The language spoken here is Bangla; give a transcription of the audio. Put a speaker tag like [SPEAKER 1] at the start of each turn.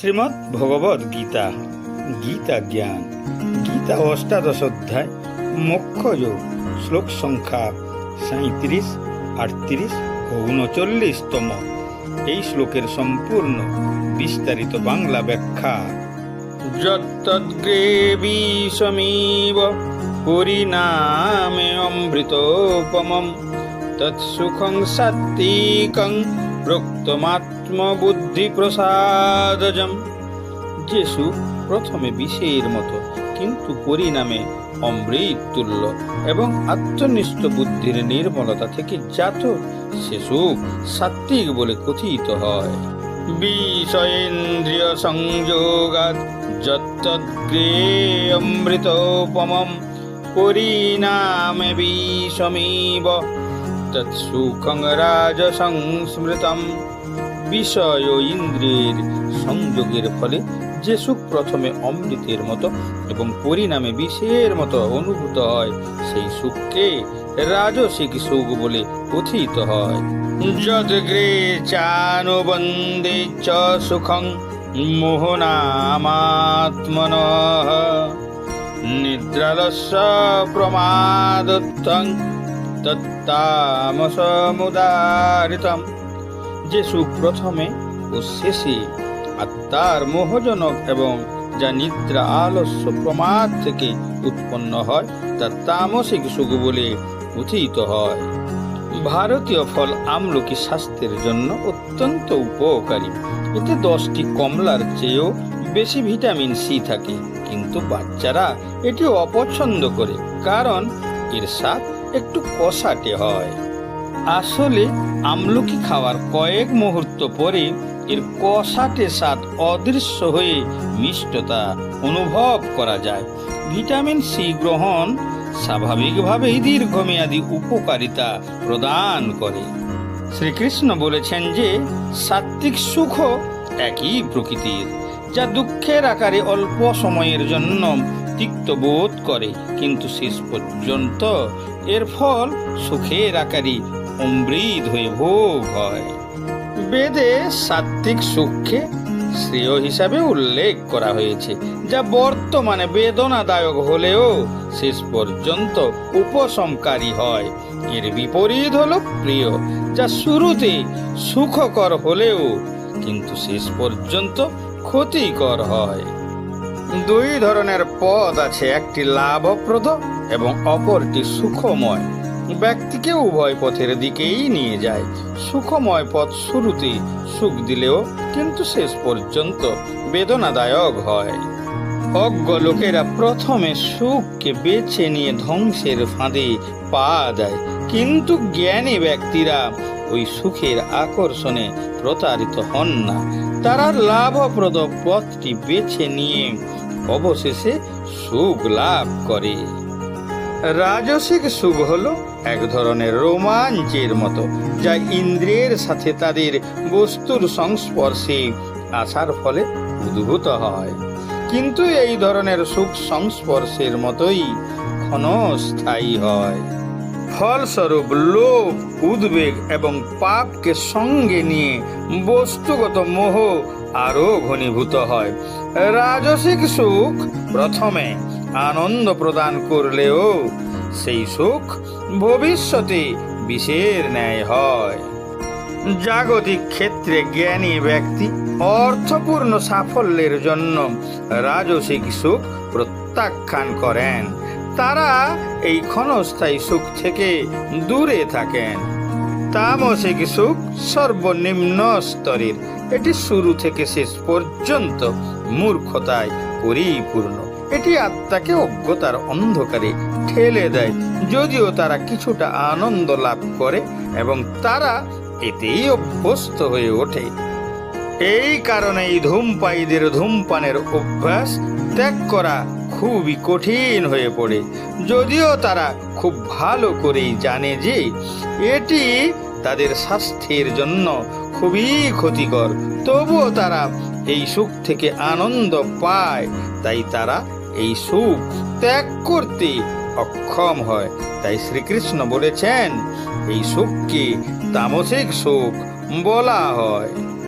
[SPEAKER 1] শ্রীমৎ ভগবদ গীতা। গীতা জ্ঞান। গীতা অষ্টাদশ অধ্যায়। মোক্ষ যোগ। শ্লোক সংখ্যা সাঁত্রিশ আটত্রিশ ও উনচল্লিশতম। এই শ্লোকের সম্পূর্ণ বিস্তারিত বাংলা ব্যাখ্যা। যত্তদ্গ্রেবী সমীব পরিণামে অমৃতোপমম তৎসুখং সাত্বিকং প্রক্তমাত্মবুদ্ধি প্রসাদজম যে প্রথমে বিষের মতো, কিন্তু পরিণামে অমৃত তুল্য এবং আত্মনিষ্ঠ বুদ্ধির নির্মলতা থেকে জাত সে সুখ সাত্বিক বলে কথিত হয়। বিষয়েন্দ্রিয় সংযোগাৎ যত্তদ্গ্রে অমৃতোপমম। পরিণামে বিষমেব তৎসুখং বিষয় ইন্দ্রিয়ের সংযোগের ফলে যে সুখ প্রথমে অমৃতের মতো এবং পরিণামে বিষের মতো অনুভূত হয়, সেই সুখকে রাজসিক সুখ বলে কথিত হয়। চানুবন্দে চ সুখং নিদ্রালস্য প্রমাদত্তং তত্তামসমুদারিতম। যে সুখ প্রথমে ও শেষে আত্মার মোহজনক এবং যা নিদ্রা আলস্য প্রমাদ থেকে উৎপন্ন হয়, তা তামসিক সুখ বলে কথিত হয়। ভারতীয় ফল আমলকি স্বাস্থ্যের জন্য অত্যন্ত উপকারী। এতে দশটি কমলার চেয়েও বেশি ভিটামিন সি থাকে, কিন্তু বাচ্চারা এটি অপছন্দ করে, কারণ এর স্বাদ একটু কষাটে হয়। আসলে আমলকি খাওয়ার কয়েক মুহূর্ত পরে এর কষাটে স্বাদ অদৃশ্য হয়ে মিষ্টতা অনুভব করা যায়। ভিটামিন সি গ্রহণ স্বাভাবিকভাবেই দীর্ঘমেয়াদী উপকারিতা প্রদান করে। শ্রীকৃষ্ণ বলেছেন যে সাত্বিক সুখ একই প্রকৃতির, যা দুঃখের আকারে অল্প সময়ের জন্য তিক্ত বোধ করে, কিন্তু শেষ পর্যন্ত এর ফল সুখের আকারে অমৃত হয়ে ভোগ হয়। বেদে সাত্বিক সুখকে শ্রেয় হিসাবে উল্লেখ করা হয়েছে, যা বর্তমানে বেদনাদায়ক হলেও শেষ পর্যন্ত উপশমকারী হয়। এর বিপরীত হল প্রিয়, যা শুরুতে সুখকর হলেও, কিন্তু শেষ পর্যন্ত ক্ষতিকর হয়। দুই ধরনের পথ আছে, একটি লাভপ্রদ এবং অপরটি সুখময়। ব্যক্তিকে উভয় পথের দিকেই নিয়ে যায়। সুখময় পথ শুরুতে সুখ দিলেও কিন্তু শেষ পর্যন্ত বেদনাদায়ক হয়। অজ্ঞ লোকেরা প্রথমে সুখকে বেছে নিয়ে ধ্বংসের ফাঁদে পা দেয়। কিন্তু জ্ঞানী ব্যক্তিরা ওই সুখের আকর্ষণে প্রতারিত হন না। তারা লাভপ্রদ পথটি বেছে নিয়ে অবশেষে সুখ লাভ করে। রাজসিক সুখ হল এক ধরনের রোমাঞ্চের মতো, যা ইন্দ্রিয়ের সাথে তাদের বস্তুর সংস্পর্শে আসার ফলে উদ্ভূত হয়। কিন্তু এই ধরনের সুখ সংস্পর্শের মতোই ক্ষণস্থায়ী হয়। ফলস্বরূপ লোভ, উদ্বেগ এবং পাপকে সঙ্গে নিয়ে বস্তুগত মোহ আরও ঘনীভূত হয়। রাজসিক সুখ প্রথমে আনন্দ প্রদান করলেও সেই সুখ ভবিষ্যতে বিষের ন্যায় হয়। জাগতিক ক্ষেত্রে জ্ঞানী ব্যক্তি অর্থপূর্ণ সাফল্যের জন্য রাজসিক সুখ প্রত্যাখ্যান করেন। তারা এই ক্ষণস্থায়ী সুখ থেকে দূরে থাকেন। তামসিক সুখ সর্বনিম্ন স্তরের। এটি শুরু থেকে শেষ পর্যন্ত মূর্খতায় পরিপূর্ণ। এটি আত্মাকে অজ্ঞতার অন্ধকারে ঠেলে দেয়। যদিও তারা কিছুটা আনন্দ লাভ করে এবং তারা এতেই অভ্যস্ত হয়ে ওঠে। এই কারণে এই ধূমপায়ীদের ধূমপানের অভ্যাস ত্যাগ করা খুবই কঠিন হয়ে পড়ে। যদিও তারা খুব ভালো করেই জানে যে এটি তাদের স্বাস্থ্যের জন্য খুবই ক্ষতিকর। তবুও তারা এই সুখ থেকে আনন্দ পায়, তাই তারা এই সুখ ত্যাগ করতে অক্ষম হয়। তাই শ্রীকৃষ্ণ বলেছেন, এই সুখকে তামসিক সুখ বলা হয়।